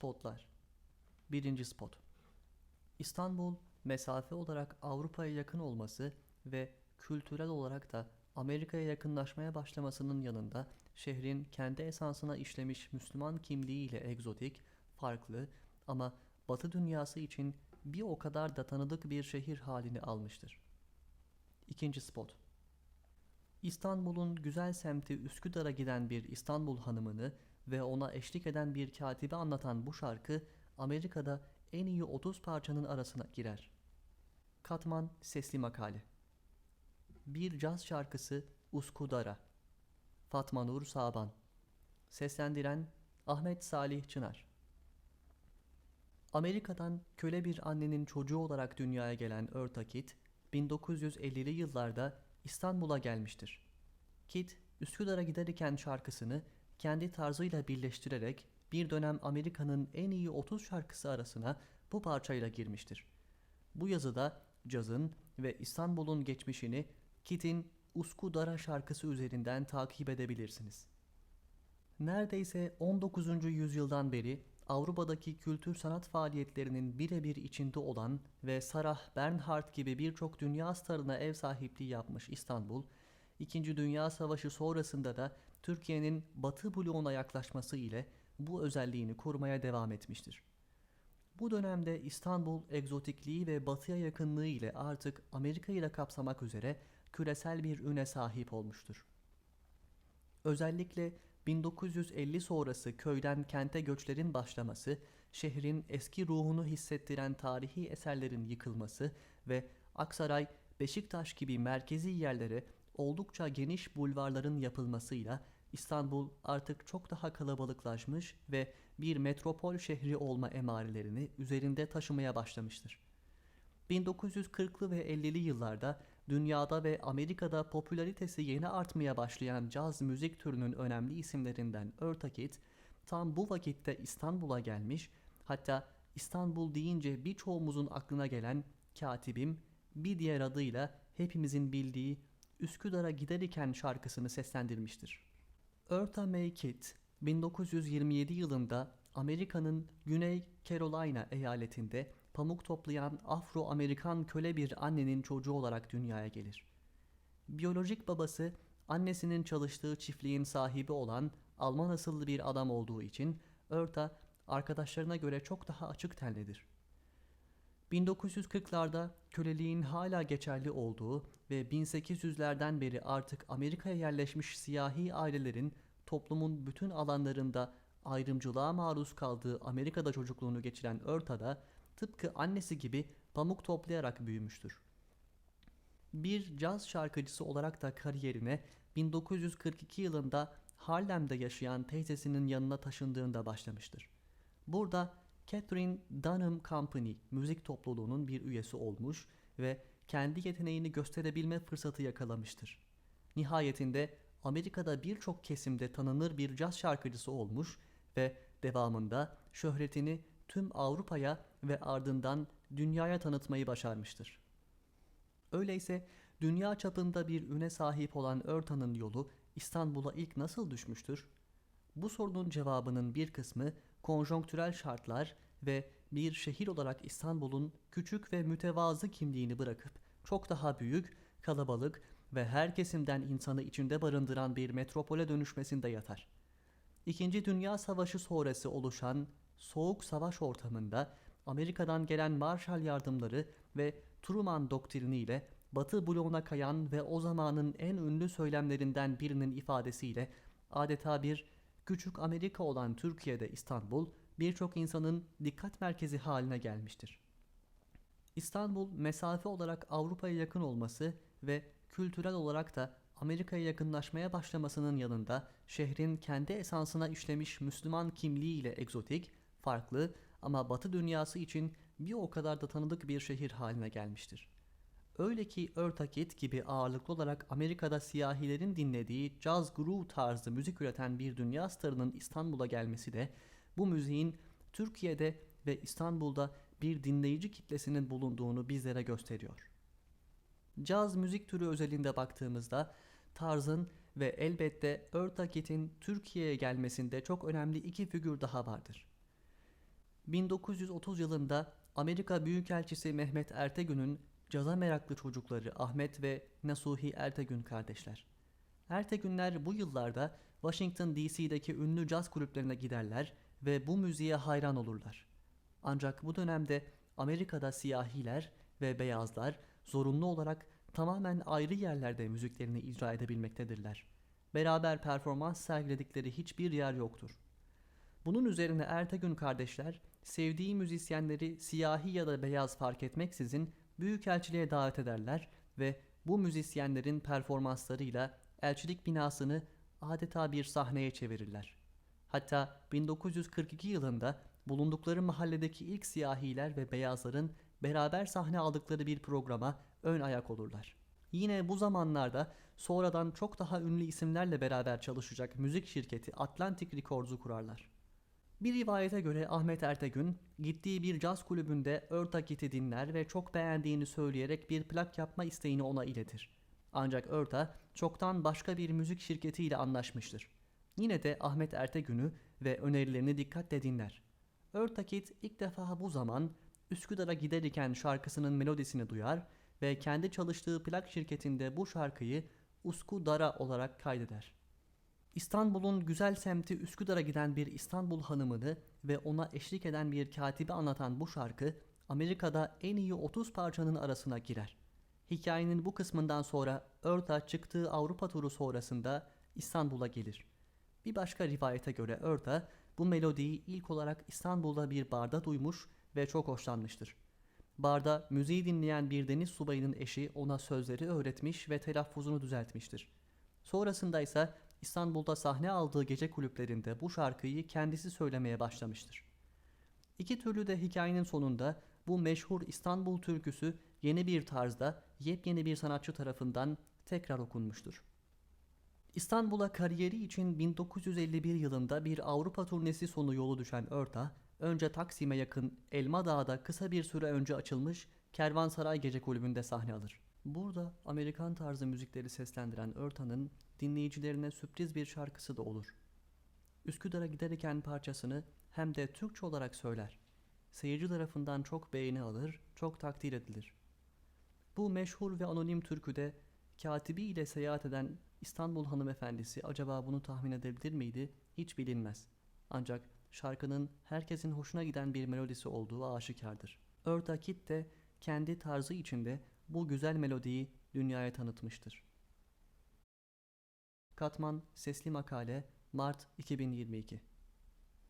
Spotlar 1. Spot İstanbul, mesafe olarak Avrupa'ya yakın olması ve kültürel olarak da Amerika'ya yakınlaşmaya başlamasının yanında şehrin kendi esansına işlemiş Müslüman kimliğiyle egzotik, farklı ama Batı dünyası için bir o kadar da tanıdık bir şehir halini almıştır. 2. Spot İstanbul'un güzel semti Üsküdar'a giden bir İstanbul hanımını ve ona eşlik eden bir katibi anlatan bu şarkı Amerika'da en iyi 30 parçanın arasına girer. Katman Sesli Makale Bir caz şarkısı Uskudara Fatma Nur Saban Seslendiren Ahmet Salih Çınar Amerika'dan köle bir annenin çocuğu olarak dünyaya gelen Eartha Kitt, 1950'li yıllarda İstanbul'a gelmiştir. Kitt, Üsküdar'a giderken şarkısını kendi tarzıyla birleştirerek bir dönem Amerika'nın en iyi 30 şarkısı arasına bu parçayla girmiştir. Bu yazıda cazın ve İstanbul'un geçmişini Kitt'in Uskudara şarkısı üzerinden takip edebilirsiniz. Neredeyse 19. yüzyıldan beri Avrupa'daki kültür sanat faaliyetlerinin birebir içinde olan ve Sarah Bernhardt gibi birçok dünya starına ev sahipliği yapmış İstanbul, İkinci Dünya Savaşı sonrasında da Türkiye'nin Batı bloğuna yaklaşması ile bu özelliğini korumaya devam etmiştir. Bu dönemde İstanbul egzotikliği ve batıya yakınlığı ile artık Amerika'yı da kapsamak üzere küresel bir üne sahip olmuştur. Özellikle 1950 sonrası köyden kente göçlerin başlaması, şehrin eski ruhunu hissettiren tarihi eserlerin yıkılması ve Aksaray, Beşiktaş gibi merkezi yerlere oldukça geniş bulvarların yapılmasıyla İstanbul artık çok daha kalabalıklaşmış ve bir metropol şehri olma emarelerini üzerinde taşımaya başlamıştır. 1940'lı ve 50'li yıllarda dünyada ve Amerika'da popülaritesi yeni artmaya başlayan caz müzik türünün önemli isimlerinden Eartha Kitt, tam bu vakitte İstanbul'a gelmiş, hatta İstanbul deyince birçoğumuzun aklına gelen katibim bir diğer adıyla hepimizin bildiği Üsküdar'a giderken şarkısını seslendirmiştir. Eartha May Kitt 1927 yılında Amerika'nın Güney Carolina eyaletinde pamuk toplayan Afro-Amerikan köle bir annenin çocuğu olarak dünyaya gelir. Biyolojik babası annesinin çalıştığı çiftliğin sahibi olan Alman asıllı bir adam olduğu için Eartha arkadaşlarına göre çok daha açık tenlidir. 1940'larda köleliğin hala geçerli olduğu ve 1800'lerden beri artık Amerika'ya yerleşmiş siyahi ailelerin toplumun bütün alanlarında ayrımcılığa maruz kaldığı Amerika'da çocukluğunu geçiren Eartha da tıpkı annesi gibi pamuk toplayarak büyümüştür. Bir caz şarkıcısı olarak da kariyerine 1942 yılında Harlem'de yaşayan teyzesinin yanına taşındığında başlamıştır. Burada Catherine Dunham Company müzik topluluğunun bir üyesi olmuş ve kendi yeteneğini gösterebilme fırsatı yakalamıştır. Nihayetinde Amerika'da birçok kesimde tanınır bir caz şarkıcısı olmuş ve devamında şöhretini tüm Avrupa'ya ve ardından dünyaya tanıtmayı başarmıştır. Öyleyse dünya çapında bir üne sahip olan Örtan'ın yolu İstanbul'a ilk nasıl düşmüştür? Bu sorunun cevabının bir kısmı konjonktürel şartlar ve bir şehir olarak İstanbul'un küçük ve mütevazı kimliğini bırakıp çok daha büyük, kalabalık ve her kesimden insanı içinde barındıran bir metropole dönüşmesinde yatar. İkinci Dünya Savaşı sonrası oluşan soğuk savaş ortamında Amerika'dan gelen Marshall yardımları ve Truman doktriniyle Batı bloğuna kayan ve o zamanın en ünlü söylemlerinden birinin ifadesiyle adeta bir küçük Amerika olan Türkiye'de İstanbul birçok insanın dikkat merkezi haline gelmiştir. İstanbul mesafe olarak Avrupa'ya yakın olması ve kültürel olarak da Amerika'ya yakınlaşmaya başlamasının yanında şehrin kendi esansına işlemiş Müslüman kimliğiyle egzotik, farklı ama Batı dünyası için bir o kadar da tanıdık bir şehir haline gelmiştir. Öyle ki Eartha Kitt gibi ağırlıklı olarak Amerika'da siyahilerin dinlediği jazz groove tarzı müzik üreten bir dünya starının İstanbul'a gelmesi de bu müziğin Türkiye'de ve İstanbul'da bir dinleyici kitlesinin bulunduğunu bizlere gösteriyor. Caz müzik türü özelinde baktığımızda tarzın ve elbette Eartha Kitt'in Türkiye'ye gelmesinde çok önemli iki figür daha vardır. 1930 yılında Amerika Büyükelçisi Mehmet Ertegün'ün caza meraklı çocukları Ahmet ve Nasuhi Ertegün kardeşler. Ertegünler bu yıllarda Washington DC'deki ünlü caz kulüplerine giderler ve bu müziğe hayran olurlar. Ancak bu dönemde Amerika'da siyahiler ve beyazlar zorunlu olarak tamamen ayrı yerlerde müziklerini icra edebilmektedirler. Beraber performans sergiledikleri hiçbir yer yoktur. Bunun üzerine Ertegün kardeşler sevdiği müzisyenleri siyahi ya da beyaz fark etmeksizin büyükelçiliğe davet ederler ve bu müzisyenlerin performanslarıyla elçilik binasını adeta bir sahneye çevirirler. Hatta 1942 yılında bulundukları mahalledeki ilk siyahiler ve beyazların beraber sahne aldıkları bir programa ön ayak olurlar. Yine bu zamanlarda sonradan çok daha ünlü isimlerle beraber çalışacak müzik şirketi Atlantic Records'u kurarlar. Bir rivayete göre Ahmet Ertegün gittiği bir caz kulübünde Örtakit'i dinler ve çok beğendiğini söyleyerek bir plak yapma isteğini ona iletir. Ancak Örta çoktan başka bir müzik şirketiyle anlaşmıştır. Yine de Ahmet Ertegün'ü ve önerilerini dikkatle dinler. Örtakit ilk defa bu zaman Üsküdar'a gider iken şarkısının melodisini duyar ve kendi çalıştığı plak şirketinde bu şarkıyı Usku Dara olarak kaydeder. İstanbul'un güzel semti Üsküdar'a giden bir İstanbul hanımını ve ona eşlik eden bir katibi anlatan bu şarkı Amerika'da en iyi 30 parçanın arasına girer. Hikayenin bu kısmından sonra Örta çıktığı Avrupa turu sonrasında İstanbul'a gelir. Bir başka rivayete göre Örta bu melodiyi ilk olarak İstanbul'da bir barda duymuş ve çok hoşlanmıştır. Barda müziği dinleyen bir deniz subayının eşi ona sözleri öğretmiş ve telaffuzunu düzeltmiştir. Sonrasında ise İstanbul'da sahne aldığı gece kulüplerinde bu şarkıyı kendisi söylemeye başlamıştır. İki türlü de hikayenin sonunda bu meşhur İstanbul türküsü yeni bir tarzda yepyeni bir sanatçı tarafından tekrar okunmuştur. İstanbul'a kariyeri için 1951 yılında bir Avrupa turnesi sonu yolu düşen Örta, önce Taksim'e yakın Elma Dağı'da kısa bir süre önce açılmış Kervansaray Gece Kulübü'nde sahne alır. Burada Amerikan tarzı müzikleri seslendiren Örta'nın dinleyicilerine sürpriz bir şarkısı da olur. Üsküdar'a giderken parçasını hem de Türkçe olarak söyler. Seyirci tarafından çok beğeni alır, çok takdir edilir. Bu meşhur ve anonim türküde katibi ile seyahat eden İstanbul hanımefendisi acaba bunu tahmin edebilir miydi hiç bilinmez. Ancak şarkının herkesin hoşuna giden bir melodisi olduğu aşikardır. Örta Kitt de kendi tarzı içinde bu güzel melodiyi dünyaya tanıtmıştır. Katman Sesli Makale Mart 2022